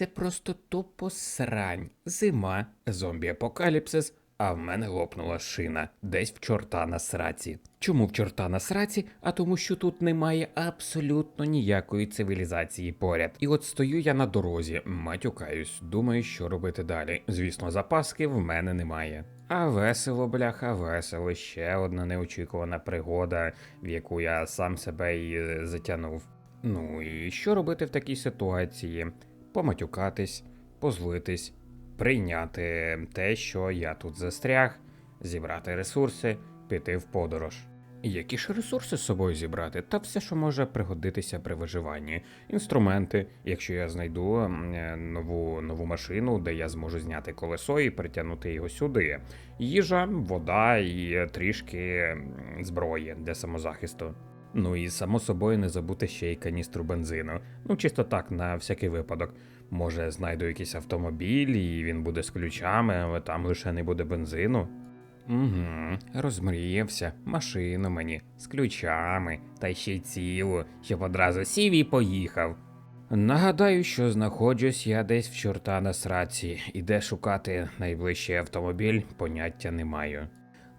Це просто тупо срань. Зима, зомбі-апокаліпсис, а в мене лопнула шина десь в чорта на сраці. Чому в чорта на сраці? А тому, що тут немає абсолютно ніякої цивілізації поряд. І от стою я на дорозі, матюкаюсь, думаю, що робити далі. Звісно, запаски в мене немає. А весело, бляха, весело. Ще одна неочікувана пригода, в яку я сам себе і е, затягнув. Ну і що робити в такій ситуації? Поматюкатись, позлитись, прийняти те, що я тут застряг, зібрати ресурси, піти в подорож. Які ж ресурси з собою зібрати? Та все, що може пригодитися при виживанні. Інструменти, якщо я знайду е, нову, нову машину, де я зможу зняти колесо і притягнути його сюди. Їжа, вода і трішки зброї для самозахисту. Ну і само собою не забути ще й каністру бензину. Ну, чисто так, на всякий випадок. Може, знайду якийсь автомобіль, і він буде з ключами, але там лише не буде бензину. Угу, розмріявся, машину мені з ключами, та ще й цілу, щоб одразу сів і поїхав. Нагадаю, що знаходжусь я десь в чорта на сраці, і де шукати найближчий автомобіль, поняття не маю.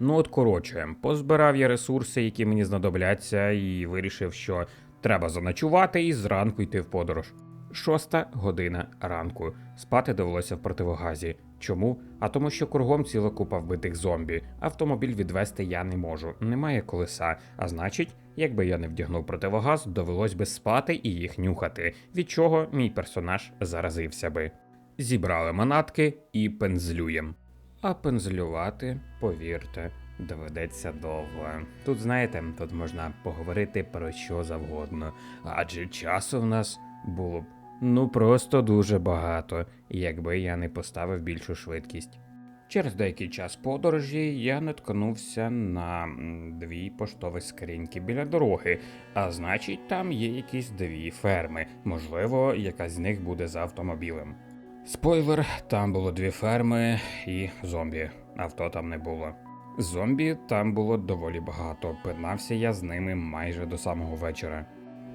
Ну от коротше, позбирав я ресурси, які мені знадобляться, і вирішив, що треба заночувати і зранку йти в подорож. Шоста година ранку. Спати довелося в противогазі. Чому? А тому, що кругом ціла купа вбитих зомбі. Автомобіль відвести я не можу, немає колеса. А значить, якби я не вдягнув противогаз, довелось би спати і їх нюхати, від чого мій персонаж заразився би. Зібрали манатки і пензлюєм. А пензлювати, повірте, доведеться довго. Тут, знаєте, тут можна поговорити про що завгодно, адже часу в нас було б ну просто дуже багато, якби я не поставив більшу швидкість. Через деякий час подорожі я наткнувся на дві поштові скриньки біля дороги, а значить, там є якісь дві ферми. Можливо, якась з них буде за автомобілем. Спойлер, там було дві ферми і зомбі. Авто там не було. Зомбі там було доволі багато. Пинався я з ними майже до самого вечора.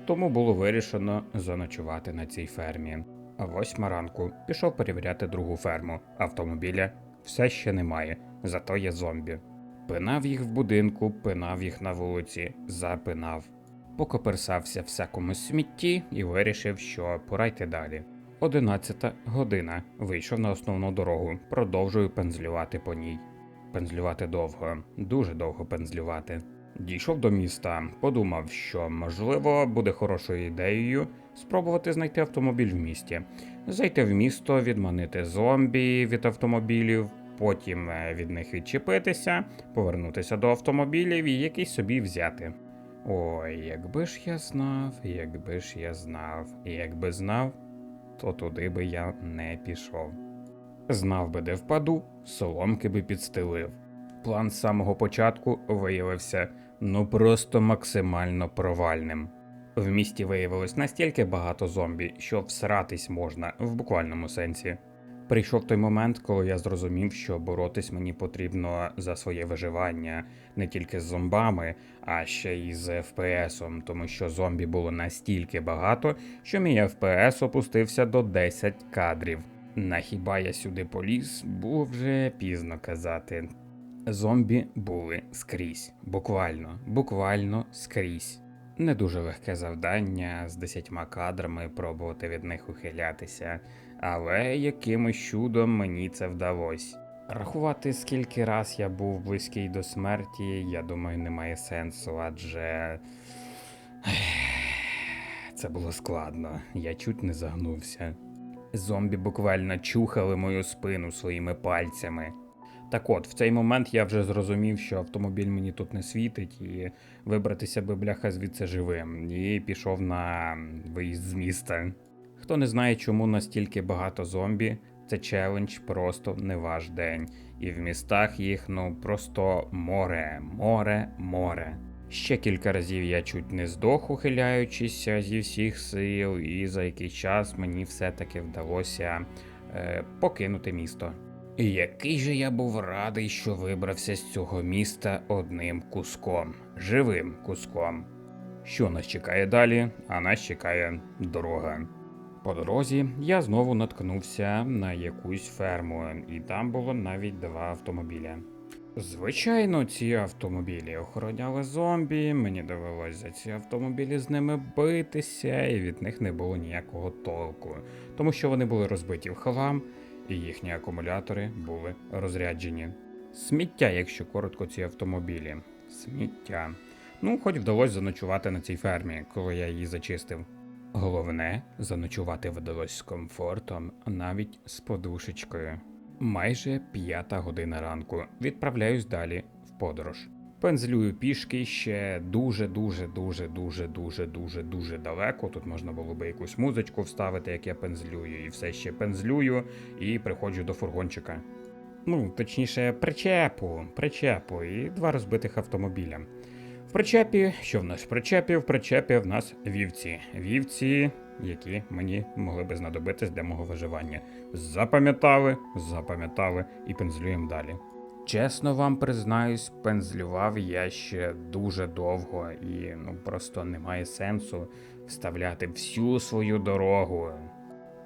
Тому було вирішено заночувати на цій фермі. А восьма ранку пішов перевіряти другу ферму. Автомобіля все ще немає, зато є зомбі. Пинав їх в будинку, пинав їх на вулиці, запинав. Покоперсався всякому смітті і вирішив, що пора йти далі. Одинадцята година. Вийшов на основну дорогу, продовжую пензлювати по ній. Пензлювати довго, дуже довго пензлювати. Дійшов до міста, подумав, що можливо буде хорошою ідеєю спробувати знайти автомобіль в місті, зайти в місто, відманити зомбі від автомобілів, потім е, від них відчепитися, повернутися до автомобілів і якийсь собі взяти. Ой, якби ж я знав, якби ж я знав, якби знав, то туди би я не пішов. Знав би, де впаду, соломки би підстелив. План з самого початку виявився ну просто максимально провальним. В місті виявилось настільки багато зомбі, що всратись можна в буквальному сенсі. Прийшов той момент, коли я зрозумів, що боротись мені потрібно за своє виживання не тільки з зомбами, а ще й з ФПСом, тому що зомбі було настільки багато, що мій ФПС опустився до 10 кадрів. На хіба я сюди поліз, було вже пізно казати. Зомбі були скрізь, буквально, буквально скрізь. Не дуже легке завдання з десятьма кадрами пробувати від них ухилятися, але якимось чудом мені це вдалося. Рахувати, скільки раз я був близький до смерті, я думаю, немає сенсу, адже це було складно, я чуть не загнувся. Зомбі буквально чухали мою спину своїми пальцями. Так от, в цей момент я вже зрозумів, що автомобіль мені тут не світить, і вибратися би бляха звідси живим, і пішов на виїзд з міста. Хто не знає, чому настільки багато зомбі, це челендж просто не ваш день. І в містах їх ну просто море, море, море. Ще кілька разів я чуть не здох, ухиляючися зі всіх сил, і за якийсь час мені все-таки вдалося е, покинути місто. І який же я був радий, що вибрався з цього міста одним куском, живим куском. Що нас чекає далі? А нас чекає дорога. По дорозі я знову наткнувся на якусь ферму, і там було навіть два автомобіля. Звичайно, ці автомобілі охороняли зомбі, мені довелося за ці автомобілі з ними битися, і від них не було ніякого толку, тому що вони були розбиті в хлам, і їхні акумулятори були розряджені. Сміття, якщо коротко, ці автомобілі. Сміття. Ну, хоч вдалося заночувати на цій фермі, коли я її зачистив. Головне, заночувати вдалося з комфортом, навіть з подушечкою. Майже п'ята година ранку. Відправляюсь далі в подорож. Пензлюю пішки ще дуже, дуже, дуже, дуже, дуже, дуже, дуже далеко. Тут можна було би якусь музичку вставити, як я пензлюю, і все ще пензлюю, і приходжу до фургончика. Ну, точніше, причепу, причепу і два розбитих автомобіля. В причепі, що в нас в причепі? В причепі в нас вівці. Вівці, які мені могли би знадобитись для мого виживання. Запам'ятали, запам'ятали і пензлюємо далі. Чесно вам признаюсь, пензлював я ще дуже довго і ну просто немає сенсу вставляти всю свою дорогу.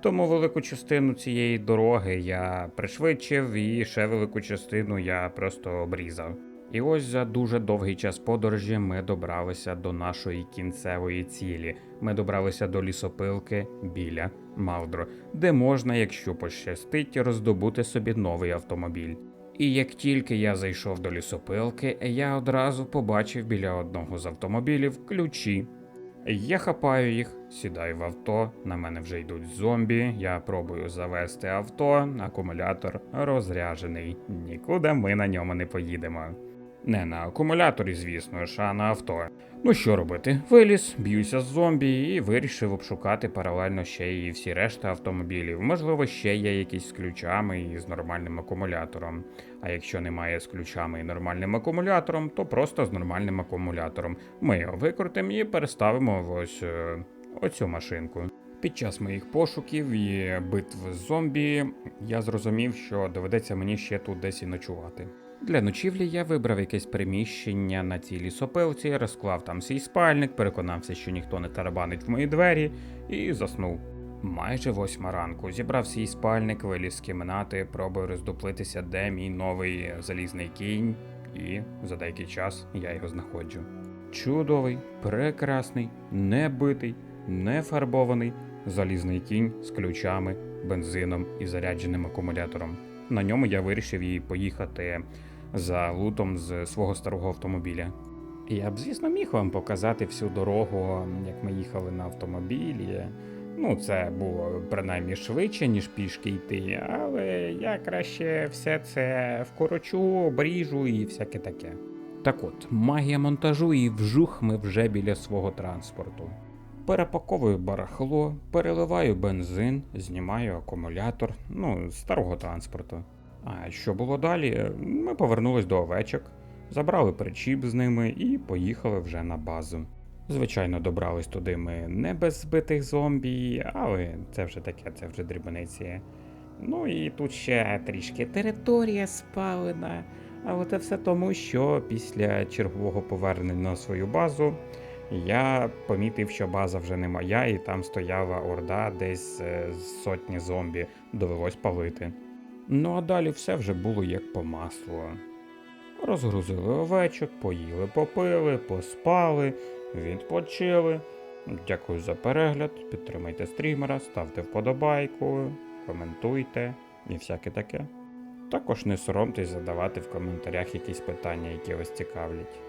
Тому велику частину цієї дороги я пришвидшив, і ще велику частину я просто обрізав. І ось за дуже довгий час подорожі ми добралися до нашої кінцевої цілі. Ми добралися до лісопилки біля Малдро, де можна, якщо пощастить, роздобути собі новий автомобіль. І як тільки я зайшов до лісопилки, я одразу побачив біля одного з автомобілів ключі. Я хапаю їх, сідаю в авто, на мене вже йдуть зомбі, я пробую завести авто, акумулятор розряджений. Нікуди ми на ньому не поїдемо. Не на акумуляторі, звісно ж, а на авто. Ну що робити? Виліз, б'юся з зомбі і вирішив обшукати паралельно ще і всі решта автомобілів. Можливо, ще є якісь з ключами і з нормальним акумулятором. А якщо немає з ключами і нормальним акумулятором, то просто з нормальним акумулятором. Ми його викрутимо і переставимо в ось е, оцю машинку. Під час моїх пошуків і битв з зомбі я зрозумів, що доведеться мені ще тут десь і ночувати. Для ночівлі я вибрав якесь приміщення на цій лісопилці, розклав там свій спальник, переконався, що ніхто не тарабанить в мої двері, і заснув. Майже восьма ранку зібрав свій спальник, виліз з кімнати, пробую роздуплитися, де мій новий залізний кінь, і за деякий час я його знаходжу. Чудовий, прекрасний, небитий, нефарбований залізний кінь з ключами, бензином і зарядженим акумулятором. На ньому я вирішив і поїхати за лутом з свого старого автомобіля. Я б, звісно, міг вам показати всю дорогу, як ми їхали на автомобілі. Ну, це було принаймні швидше, ніж пішки йти, але я краще все це вкорочу, обріжу і всяке таке. Так от, магія монтажу і вжух ми вже біля свого транспорту. Перепаковую барахло, переливаю бензин, знімаю акумулятор, ну, старого транспорту. А що було далі? Ми повернулись до овечок, забрали причіп з ними і поїхали вже на базу. Звичайно, добрались туди ми не без збитих зомбі, але це вже таке, це вже дрібниці. Ну і тут ще трішки територія спалена. Але це все тому, що після чергового повернення на свою базу я помітив, що база вже не моя, і там стояла орда десь е, з сотні зомбі, довелось палити. Ну а далі все вже було як по маслу. Розгрузили овечок, поїли, попили, поспали, відпочили. Дякую за перегляд, підтримайте стрімера, ставте вподобайку, коментуйте і всяке таке. Також не соромтесь задавати в коментарях якісь питання, які вас цікавлять.